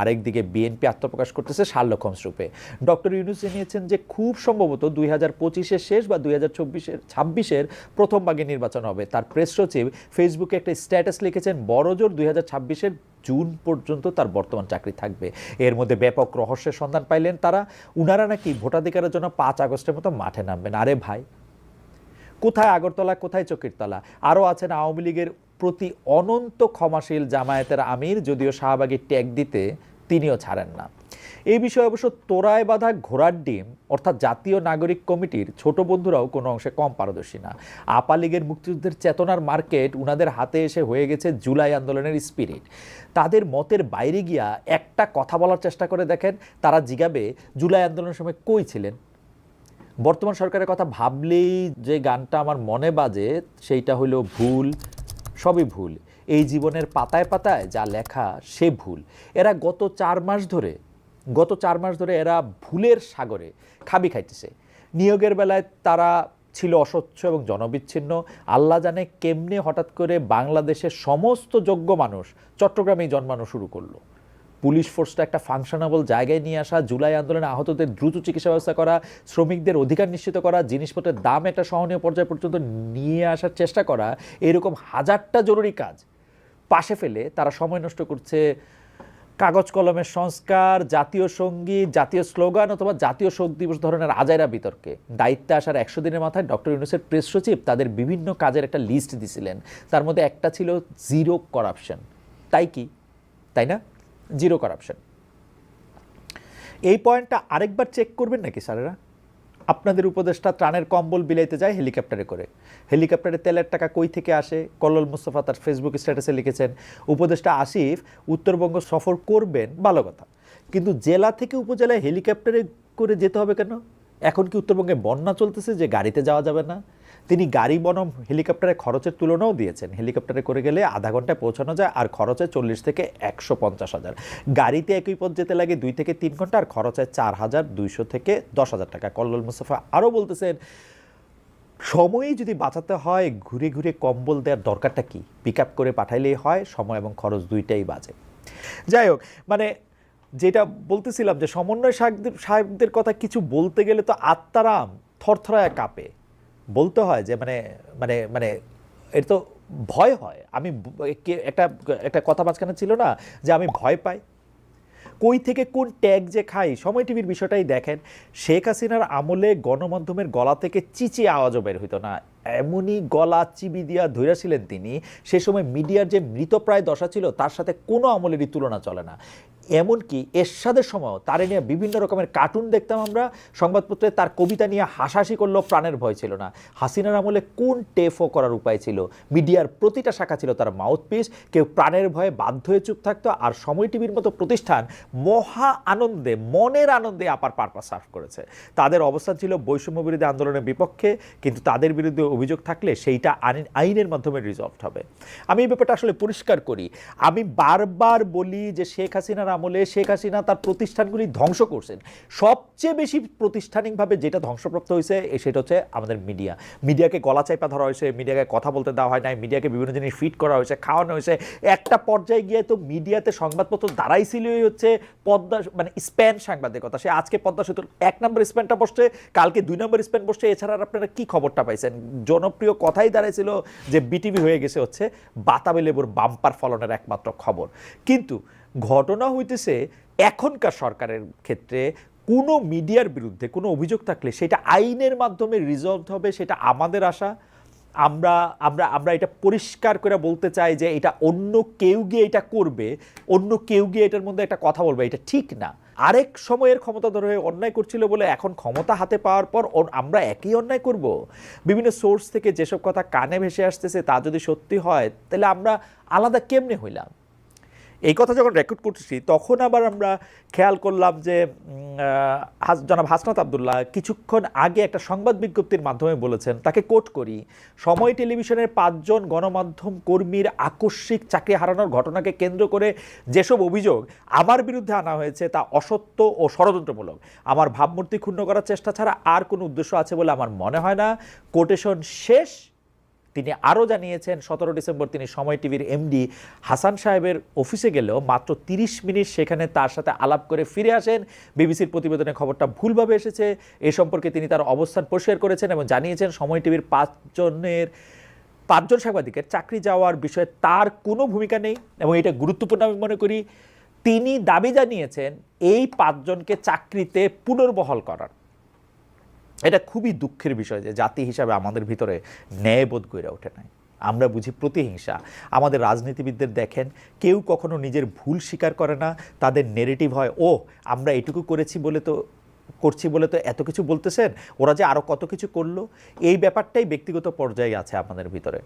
আরেকদিকে বিএনপি আত্মপ্রকাশ করতেছে শার্লক হোমস রূপে। ডক্টর ইউনুস জানিয়েছেন যে খুব সম্ভবত দুই হাজার পঁচিশের শেষ বা দুই হাজার চব্বিশের, ছাব্বিশের প্রথম ভাগে নির্বাচন হবে। তার প্রেস সচিব ফেসবুকে একটা স্ট্যাটাস লিখেছেন বড়জোর দুই হাজার ছাব্বিশের জুন পর্যন্ত তার বর্তমান চাকরি থাকবে। এর মধ্যে ব্যাপক রহস্যের সন্ধান পাইলেন তারা। উনারা নাকি ভোটাধিকারের জন্য পাঁচ আগস্টের মতো মাঠে নামবেন। আরে ভাই, কোথায় আগরতলা, কোথায় চকিরতলা? আরও আছেন আওয়ামী লীগের প্রতি অনন্ত ক্ষমাশীল জামায়াতের আমির যদিও শাহবাগী ট্যাগ দিতে তিনিও ছাড়েন না। এই বিষয়ে অবশ্য তোরায় বাঁধা ঘোড়ার ডিম, অর্থাৎ জাতীয় নাগরিক কমিটির ছোট বন্ধুরাও কোনো অংশে কম পারদর্শী না। আপা লীগের মুক্তিযুদ্ধের চেতনার মার্কেট উনাদের হাতে এসে হয়ে গেছে জুলাই আন্দোলনের স্পিরিট তাদের মতের বাইরে গিয়া একটা কথা বলার চেষ্টা করে দেখেন, তারা জিগাবে জুলাই আন্দোলনের সময় কই ছিলেন? বর্তমান সরকারের কথা ভাবলেই যে গানটা আমার মনে বাজে, সেইটা হলো ভুল সবই ভুল। এই জীবনের পাতায় পাতায় যা লেখা, সে ভুল। এরা গত চার মাস ধরে, গত চার মাস ধরে এরা ভুলের সাগরে খাবি খাইতেছে। নিয়োগের বেলায় তারা ছিল অস্বচ্ছ এবং জনবিচ্ছিন্ন। আল্লাহ জানে কেমনে হঠাৎ করে বাংলাদেশের সমস্ত যোগ্য মানুষ চট্টগ্রামেই জন্মানো শুরু করল। পুলিশ ফোর্সটা একটা ফাংশনাবল জায়গায় নিয়ে আসা, জুলাই আন্দোলনে আহতদের দ্রুত চিকিৎসা ব্যবস্থা করা, শ্রমিকদের অধিকার নিশ্চিত করা, জিনিসপত্রের দাম একটা সহনীয় পর্যায় পর্যন্ত নিয়ে আসার চেষ্টা করা, এরকম হাজারটা জরুরি কাজ পাশে ফেলে তারা সময় নষ্ট করছে কাগজ কলমের সংস্কার, জাতীয় সংগীত, জাতীয় স্লোগান অথবা জাতীয় শোক দিবস ধরনের আজাইরা বিতর্কে। দায়িত্বে আসার একশো দিনের মাথায় ডক্টর ইউনুসের প্রেস সচিব তাদের বিভিন্ন কাজের একটা লিস্ট দিছিলেন। তার মধ্যে একটা ছিল জিরো করাপশন তাই কি? তাই না? জিরো করাপশন এই পয়েন্টটা আরেকবার চেক করবেন নাকি স্যারেরা? আপনাদের উপদেষ্টা ত্রাণের কম্বল বিলাইতে যায় হেলিকপ্টারে করে। হেলিকপ্টারে তেলের টাকা কই থেকে আসে? কল্লোল মুস্তফা তার ফেসবুক স্ট্যাটাসে লিখেছেন, উপদেষ্টা আসিফ, উত্তরবঙ্গ সফর করবেন, ভালো কথা। কিন্তু জেলা থেকে উপজেলায় হেলিকপ্টারে করে যেতে হবে কেন? এখন কি উত্তরবঙ্গে বন্যা চলতেছে যে গাড়িতে যাওয়া যাবে না? তিনি গাড়ি, বনম হেলিকপ্টারে খরচের তুলনাও দিয়েছেন। হেলিকপ্টারে করে গেলে আধা ঘন্টায় পৌঁছানো যায় আর খরচে চল্লিশ থেকে একশো পঞ্চাশ হাজার। গাড়িতে একই পথ যেতে লাগে দুই থেকে তিন ঘণ্টা আর খরচে চার হাজার দুইশো থেকে দশ হাজার টাকা। কল্লোল মুস্তফা আরও বলতেছেন, সময়ই যদি বাঁচাতে হয়, ঘুরে ঘুরে কম্বল দেওয়ার দরকারটা কি? পিক আপ করে পাঠাইলেই হয়, সময় এবং খরচ দুইটাই বাজে। যাই হোক মানে যেটা বলতেছিলাম যে সমন্বয় সাহেবদের সাহেবদের কথা কিছু বলতে গেলে তো আত্মারাম থরথরায় কাঁপে। বলতে হয় যে মানে মানে মানে এটা তো ভয় হয়। আমি একটা একটা কথা মাঝখানে ছিল না যে আমি ভয় পাই। কই থেকে কোন ট্যাগ যে খাই, সময় টিভির বিষয়টাই দেখেন, শেখ হাসিনার আমলে গণমাধ্যমের গলা থেকে চিচি আওয়াজও বের হইতো না। এমনই গলা চিবি দিয়া ধৈরাছিলেন তিনি। সে সময় মিডিয়ার যে মৃতপ্রায় দশা ছিল, তার সাথে কোনো আমলেরই তুলনা চলে না। এমনকি এরশাদের সময়ও তারে নিয়ে বিভিন্ন রকমের কার্টুন দেখতাম আমরা। সংবাদপত্রে তার কবিতা নিয়ে হাসাহাসি করলেও প্রাণের ভয় ছিল না। হাসিনার আমলে কোন টেফও করার উপায় ছিল? মিডিয়ার প্রতিটা শাখা ছিল তার মাউথপিস কেউ প্রাণের ভয়ে বাধ্য হয়ে চুপ থাকতো আর সময় টিভির মতো প্রতিষ্ঠান মহা আনন্দে, মনের আনন্দে আপার পারপাস সার্ভ করেছে। তাদের অবস্থান ছিল বৈষম্য বিরোধী আন্দোলনের বিপক্ষে, কিন্তু তাদের বিরুদ্ধে অভিযোগ থাকলে সেইটা আইন- আইনের মাধ্যমে রিজলভ হবে। আমি এই ব্যাপারটা আসলে পরিষ্কার করি। আমি বারবার বলি যে শেখ হাসিনার আমলে শেখ হাসিনা তার প্রতিষ্ঠানগুলি ধ্বংস করছেন। সবচেয়ে বেশি প্রাতিষ্ঠানিকভাবে যেটা ধ্বংসপ্রাপ্ত হয়েছে সেটা হচ্ছে আমাদের মিডিয়া। মিডিয়াকে গলা চাইপা ধরা হয়েছে, মিডিয়াকে কথা বলতে দেওয়া হয় নাই, মিডিয়াকে বিভিন্ন জিনিস ফিট করা হয়েছে, খাওয়ানো হয়েছে। একটা পর্যায়ে গিয়ে তো মিডিয়াতে সংবাদপত্র দাঁড়াইছিলই হচ্ছে পদ্মা মানে স্প্যান সাংবাদিকতা। সে আজকে পদ্মা সেতুর এক নম্বর স্প্যানটা বসছে, কালকে দুই নম্বর স্প্যান বসছে। এছাড়া আপনারা কি খবরটা পাইছেন? জনপ্রিয় কথাই দাঁড়াইছিল যে বিটিভি হয়ে গেছে হচ্ছে বাতাবি লেবুর বাম্পার ফলনের একমাত্র খবর। কিন্তু ঘটনা হইতেছে এখনকার সরকারের ক্ষেত্রে কোনো মিডিয়ার বিরুদ্ধে কোনো অভিযোগ থাকলে সেটা আইনের মাধ্যমে রিজলভ হবে, সেটা আমাদের আশা। আমরা আমরা আমরা এটা পরিষ্কার করে বলতে চাই যে এটা অন্য কেউ গিয়ে এটা করবে, অন্য কেউ গিয়ে এটার মধ্যে একটা কথা বলবে, এটা ঠিক না। আরেক সময়ের ক্ষমতা ধরে অন্যায় করছিল বলে এখন ক্ষমতা হাতে পাওয়ার পর আমরা একই অন্যায় করব। বিভিন্ন সোর্স থেকে যেসব কথা কানে ভেসে আসতেছে তা যদি সত্যি হয়, তাহলে আমরা আলাদা কেমনে হইলাম? এই কথা যখন রেকর্ড করতেছি, তখন আবার আমরা খেয়াল করলাম যে জনাব হাসনাত আবদুল্লাহ কিছুক্ষণ আগে একটা সংবাদ বিজ্ঞপ্তির মাধ্যমে বলেছেন, তাকে কোট করি, সময় টেলিভিশনের পাঁচজন গণমাধ্যম কর্মীর আকস্মিক চাকরি হারানোর ঘটনাকে কেন্দ্র করে যেসব অভিযোগ আমার বিরুদ্ধে আনা হয়েছে তা অসত্য ও ষড়যন্ত্রমূলক। আমার ভাবমূর্তি ক্ষুণ্ণ করার চেষ্টা ছাড়া আর কোনো উদ্দেশ্য আছে বলে আমার মনে হয় না। কোটেশন শেষ তিনি আরও জানিয়েছেন, সতেরো ডিসেম্বর তিনি সময় টিভির এমডি হাসান সাহেবের অফিসে গেলেও মাত্র তিরিশ মিনিট সেখানে তার সাথে আলাপ করে ফিরে আসেন। বিবিসির প্রতিবেদনে খবরটা ভুলভাবে এসেছে। এ সম্পর্কে তিনি তার অবস্থান পরিষ্কার করেছেন এবং জানিয়েছেন, সময় টিভির পাঁচজনের, পাঁচজন সাংবাদিকের চাকরি যাওয়ার বিষয়ে তার কোনো ভূমিকা নেই এবং এটা গুরুত্বপূর্ণ আমি মনে করি। তিনি দাবি জানিয়েছেন, এই পাঁচজনকে চাকরিতে পুনর্বহাল করার। এটা খুবই দুঃখের বিষয় যে জাতি হিসাবে আমাদের ভিতরে ন্যায়বোধ গড়ে ওঠে নাই। আমরা বুঝি প্রতিহিংসা। আমাদের রাজনীতিবিদদের দেখেন, কেউ কখনো নিজের ভুল স্বীকার করে না, তাদের নেগেটিভ হয় ও আমরা এটুকু করেছি বলে তো, করছি বলে তো এত কিছু বলতেছেন, ওরা যে আরও কত কিছু করল? এই ব্যাপারটাই ব্যক্তিগত পর্যায়ে আছে আমাদের ভিতরে।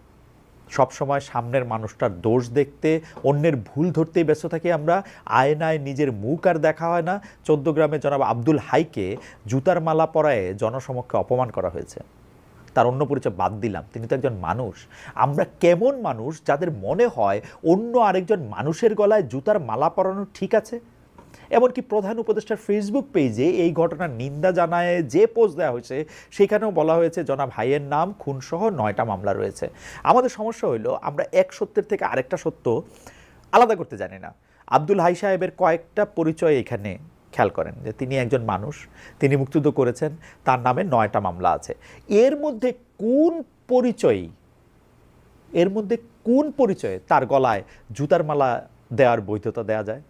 সবসময় সামনের মানুষটার দোষ দেখতে, অন্যের ভুল ধরতেই ব্যস্ত থাকি আমরা। আয়নায় নিজের মুখ আর দেখা হয় না। চোদ্দ গ্রামে জনাব আব্দুল হাইকে জুতার মালা পরায়ে জনসমক্ষে অপমান করা হয়েছে। তার অন্য পরিচয় বাদ দিলাম। তিনি তো একজন মানুষ। আমরা কেমন মানুষ যাদের মনে হয় অন্য আরেকজন মানুষের গলায় জুতার মালা পরানো ঠিক আছে? এমনকি প্রধান উপদেষ্টার ফেসবুক পেজে এই ঘটনার নিন্দা জানায়, যে পোস্ট দেওয়া হয়েছে, সেখানেও বলা হয়েছে, জনাব ভাইয়ের নাম, খুনসহ নয়টা মামলা রয়েছে। আমাদের সমস্যা হইল, আমরা এক সত্যের থেকে আরেকটা সত্য আলাদা করতে জানি না। আব্দুল হাই সাহেবের কয়েকটা পরিচয় এখানে খেয়াল করেন, যে তিনি একজন মানুষ, তিনি মুক্তিযুদ্ধ করেছেন, তার নামে নয়টা মামলা আছে। এর মধ্যে কোন পরিচয়, এর মধ্যে কোন পরিচয়ে তার গলায় জুতার মালা দেওয়ার বৈধতা দেওয়া যায়?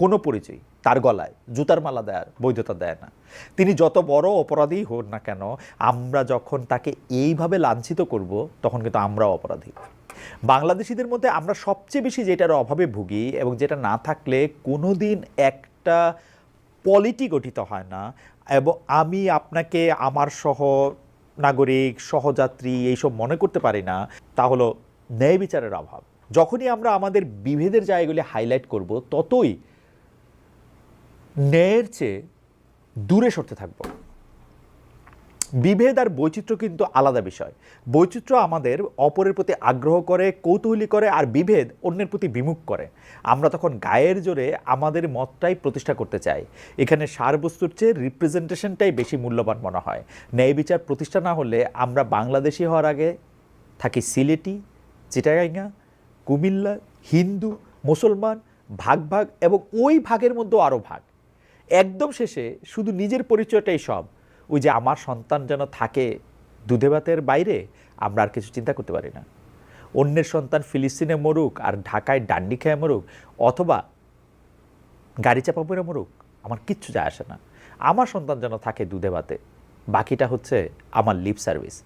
কোনো পরিচয়, তার গলায়, জুতার মালা দেওয়ার বৈধতা দেয় না। তিনি যত বড় অপরাধী হোক না কেন, আমরা যখন তাকে এইভাবে লাঞ্ছিত করব, তখন কিন্তু আমরাও অপরাধী। বাংলাদেশিদের মধ্যে আমরা সবচেয়ে বেশি যেটার অভাবে ভুগি এবং যেটা না থাকলে কোনো দিন একটা পলিটি গঠিত হয় না এবং আমি আপনাকে, আমার সহ নাগরিক, সহযাত্রী এইসব মনে করতে পারি না, তা হলো ন্যায় বিচারের অভাব। যখনই আমরা আমাদের বিভেদের জায়গাগুলি হাইলাইট করব, ততই ন্যায়ের চেয়ে দূরে সরতে থাকব। বিভেদ আর বৈচিত্র্য কিন্তু আলাদা বিষয়। বৈচিত্র্য আমাদের অপরের প্রতি আগ্রহ করে, কৌতূহলী করে আর বিভেদ অন্যের প্রতি বিমুখ করে। আমরা তখন গায়ের জোরে আমাদের মতটাই প্রতিষ্ঠা করতে চাই। এখানে সারবস্তুর চেয়ে রিপ্রেজেন্টেশনটাই বেশি মূল্যবান মনে হয়। ন্যায় বিচার প্রতিষ্ঠা না হলে আমরা বাংলাদেশি হওয়ার আগে থাকি সিলেটি চিটাগাঙ্গা কুমিল্লা, হিন্দু, মুসলমান, ভাগ ভাগ এবং ওই ভাগের মধ্যেও আরও ভাগ। একদম শেষে শুধু নিজের পরিচয়টাই সব। ওই যে আমার সন্তান যেন থাকে দুধে ভাতের বাইরে, আমরা আর কিছু চিন্তা করতে পারি না। অন্যের সন্তান ফিলিস্তিনে মরুক আর ঢাকায় ডান্ডি খেয়ে মরুক অথবা গাড়ি চাপা পড়ে মরুক, আমার কিচ্ছু যায় আসে না। আমার সন্তান যেন থাকে দুধে ভাতে বাকিটা হচ্ছে আমার লিপ সার্ভিস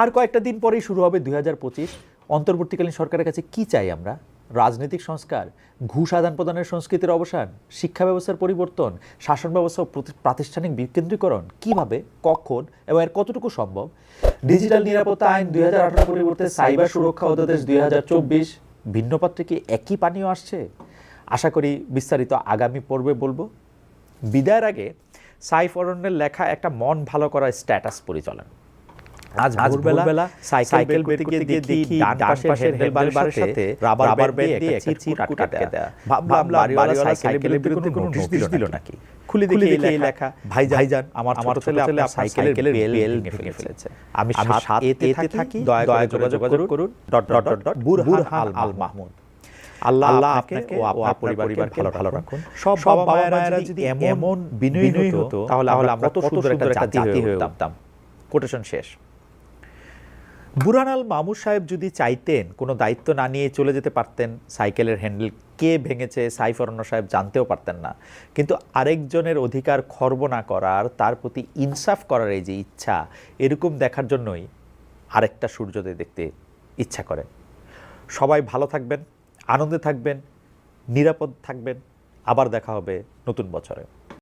আর কয়েকটা দিন পরেই শুরু হবে দুই হাজার পঁচিশ। অন্তর্বর্তীকালীন সরকারের কাছে কি চাই আমরা? রাজনৈতিক সংস্কার, ঘুষ আদান প্রদানের সংস্কৃতির অবসান, শিক্ষা ব্যবস্থার পরিবর্তন, শাসন ব্যবস্থা প্রাতিষ্ঠানিক বিকেন্দ্রীকরণ কীভাবে, কখন এবং এর কতটুকু সম্ভব? ডিজিটাল নিরাপত্তা আইন দুই হাজার আঠারো পরিবর্তে সাইবার সুরক্ষা অধ্যাদেশ দুই হাজার চব্বিশ ভিন্ন পাত্রে কি একই পানীয় আসছে? আশা করি বিস্তারিত আগামী পর্বে বলব। বিদায়ের আগে সাইফ অরণ্যের লেখা একটা মন ভালো করার স্ট্যাটাস পরিচালন। আজ ভোরবেলা সাইকেল বের করতে গিয়ে দেখি ডান পাশের সাথে রাবার ব্যান্ড দিয়ে একটা চিরকুট আটকে দেয়া। ভাবলাম বাড়িওয়ালা সাইকেলের বিরুদ্ধে কোনো নোটিশ দিল নাকি? খুলে দেখি এই লেখা ভাই ভাইজান আমার আমার ছেলে আপনার সাইকেলের বেল ভেঙে ফেলেছে। আমি সাত এতে থাকি দয়া করে যোগাযোগ করুন dot dot dot dot Burhan Al Mahmud. আল্লাহ আল্লাহ আপনাকে ও আপনার পরিবারকে ভালো ভালো রাখুন। সব বাবা মায়েরা যদি এমন বিনয়ী হতো তাহলে আমরা কত সুন্দর একটা জাতি হয়ে উঠতাম কোটেশন শেষ বুরহান আল মামুর সাহেব যদি চাইতেন, কোনো দায়িত্ব না নিয়ে চলে যেতে পারতেন, সাইকেলের হ্যান্ডেল কে ভেঙেছে সাইফ অরণ্য সাহেব জানতেও পারতেন না। কিন্তু আরেকজনের অধিকার খর্ব না করার, তার প্রতি ইনসাফ করার এই যে ইচ্ছা, এরকম দেখার জন্যই আরেকটা সূর্যোদয় দেখতে ইচ্ছা করে। সবাই ভালো থাকবেন, আনন্দে থাকবেন, নিরাপদ থাকবেন। আবার দেখা হবে নতুন বছরে।